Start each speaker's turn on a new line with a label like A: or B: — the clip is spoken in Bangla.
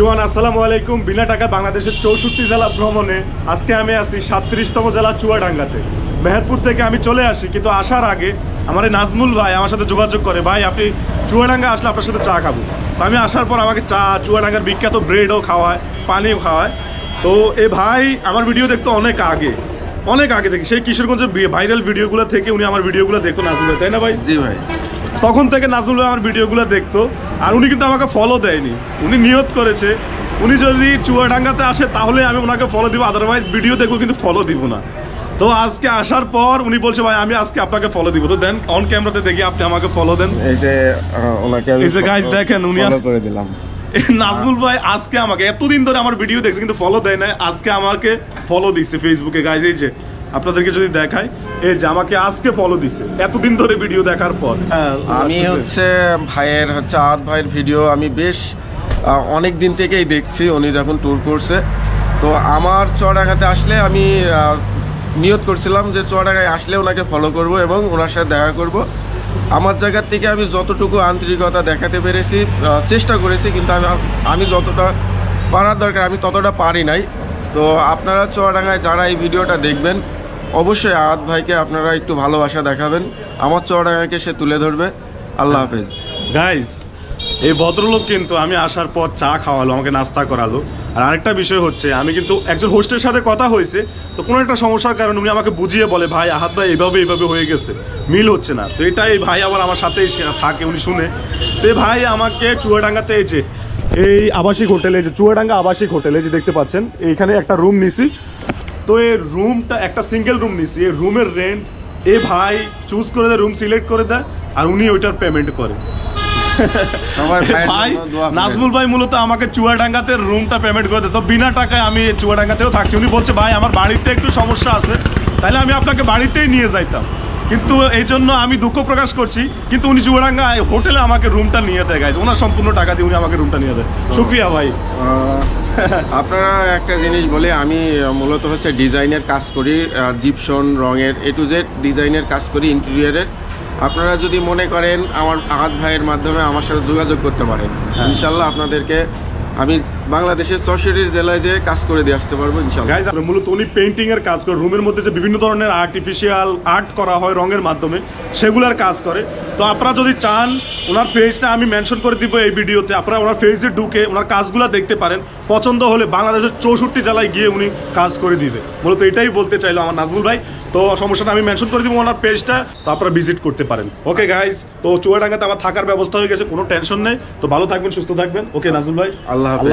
A: এভরিওয়ান আসসালামু আলাইকুম। বিনা টাকা বাংলাদেশের চৌষট্টি জেলা ভ্রমণে আজকে আমি আসি সাতত্রিশতম জেলা চুয়াডাঙ্গাতে। মেহেরপুর থেকে আমি চলে আসি কিন্তু আসার আগে আমার নাজমুল ভাই আমার সাথে যোগাযোগ করে ভাই আপনি চুয়াডাঙ্গা আসলে আপনার সাথে চা খাব। তো আমি আসার পর আমাকে চা চুয়াডাঙ্গার বিখ্যাত ব্রেডও খাওয়ায় পানিও খাওয়ায়। তো এ ভাই আমার ভিডিও দেখতো অনেক আগে অনেক আগে থেকে। সেই কিশোরগঞ্জের ভাইরাল ভিডিওগুলো থেকে উনি আমার ভিডিওগুলো দেখতো নাজমুল ভাই, তাই না ভাই?
B: জি ভাই।
A: তখন থেকে নাজমুল ভাই আমার ভিডিওগুলো দেখতো আর উনি কিন্তু আমাকে ফলো দেয়নি। উনি নিয়ত করেছে উনি যদি চুয়াডাঙ্গাতে আসে তাহলে আমি ওনাকে ফলো দিব আদারওয়াইজ ভিডিও দেখব কিন্তু ফলো দিব না। তো আজকে আসার পর উনি বলছে ভাই আমি আজকে আপনাকে ফলো দিব। তো দেন অন ক্যামেরাতে দেখি আপনি আমাকে ফলো দেন।
B: এই যে ওনাকে
A: এই যে guys দেখেন, উনি-
B: follow করে দিলাম।
A: নাজমুল ভাই আজকে আমাকে এতদিন ধরে আমার ভিডিও দেখছে কিন্তু ফলো দেয় না আজকে আমাকে ফলো দিচ্ছে ফেসবুকে গাইজ এই যে আপনাদেরকে যদি দেখাই এই যে আমাকে আজকে ফলো দিছে এতদিন ধরে ভিডিও দেখার পর। হ্যাঁ,
B: আমি হচ্ছে ভাইয়ের হচ্ছে আদ ভাইয়ের ভিডিও আমি বেশ অনেক দিন থেকেই দেখছি উনি যখন ট্যুর করছে। তো আমার চুয়াডাঙ্গাতে আসলে আমি নিয়ত করছিলাম যে চুয়াডাঙ্গায় আসলে ওনাকে ফলো করব এবং ওনার সাথে দেখা করব। আমার জায়গার থেকে আমি যতটুকু আন্তরিকতা দেখাতে পেরেছি চেষ্টা করেছি কিন্তু আমি আমি যতটা পারার দরকার আমি ততটা পারি নাই। তো আপনারা চুয়াডাঙ্গায় যারা এই ভিডিওটা দেখবেন অবশ্যই আয়াত ভাইকে আপনারা একটু ভালোবাসা দেখাবেন। আমার চুয়াডাঙ্গাকে সে তুলে ধরবে। আল্লাহ হাফেজ।
A: গাইজ এই ভদ্রলোক কিন্তু আমি আসার পর চা খাওয়ালো, আমাকে নাস্তা করালো। আর আরেকটা বিষয় হচ্ছে, আমি কিন্তু একজন হোস্টের সাথে কথা হয়েছে, তো কোনো একটা সমস্যার কারণে উনি আমাকে বুঝিয়ে বলে, ভাই, আহাত ভাই এইভাবে এইভাবে হয়ে গেছে। মিল হচ্ছে না। তো এটাই ভাই আবার আমার সাথেই থাকে, উনি শুনে। তো ভাই আমাকে চুয়াডাঙ্গাতে যে, এই আবাসিক হোটেলে যে চুয়াডাঙ্গা আবাসিক হোটেলে যে দেখতে পাচ্ছেন, এইখানে একটা রুম নিছি। তো এই রুমটা একটা সিঙ্গেল রুম নিছি। এই রুমের রেন্ট এ ভাই চুজ করে দেয় রুম সিলেক্ট করে দেয় আর উনি ওইটার পেমেন্ট করে। ভাই। নাজমুল ভাই মূলত আমাকে চুয়াডাঙ্গাতে রুমটা পেমেন্ট করে দেয়। তো বিনা টাকায় আমি চুয়াডাঙ্গাতেও থাকছি। উনি বলছে ভাই আমার বাড়িতে একটু সমস্যা আছে। তাহলে আমি আপনাকে বাড়িতেই নিয়ে যাইতাম। কিন্তু এই জন্য আমি দুঃখ প্রকাশ করছি কিন্তু উনি চুয়াডাঙ্গা হোটেলে আমাকে রুমটা নিয়ে দেয় গাইজ ওনার সম্পূর্ণ টাকা দিয়ে উনি আমাকে রুমটা নিয়ে দেয়। শুক্রিয়া ভাই।
B: আপনারা একটা জিনিস বলে আমি মূলত হচ্ছে ডিজাইনের কাজ করি জিপসন রঙের এ টু জেড ডিজাইনের কাজ করি ইন্টেরিয়ারের। আপনারা যদি মনে করেন আমার আহাত ভাইয়ের মাধ্যমে আমার সাথে যোগাযোগ করতে পারেন। ইনশাল্লাহ আপনাদেরকে আমি বাংলাদেশের চৌষট্টি জেলায় যে কাজ করে দিয়ে আসতে পারব ইনশাল্লাহ
A: মূলত উনি পেন্টিং এর কাজ করে। রুমের মধ্যে যে বিভিন্ন ধরনের আর্টিফিশিয়াল আর্ট করা হয় রঙের মাধ্যমে, সেগুলার কাজ করে। তো আপনারা যদি চান, ওনার পেজটা আমি মেনশন করে দিব এই ভিডিওতে আপনারা ওনার পেজে ঢুকে ওনার কাজগুলো দেখতে পারেন। পছন্দ হলে বাংলাদেশের চৌষট্টি জেলায় গিয়ে উনি কাজ করে দিবে। মূলত এটাই বলতে চাইলো আমার নাজমুল ভাই। তো সমস্যাটা আমি মেনশন করে দিব ওনার পেজটা তো আপনারা ভিজিট করতে পারেন। ওকে গাইজ তো চুয়াডাঙ্গাতে আমার থাকার ব্যবস্থা হয়ে গেছে কোনো টেনশন নেই। তো ভালো থাকবেন সুস্থ থাকবেন। ওকে নাজুল ভাই
B: আল্লাহ হাফেজ।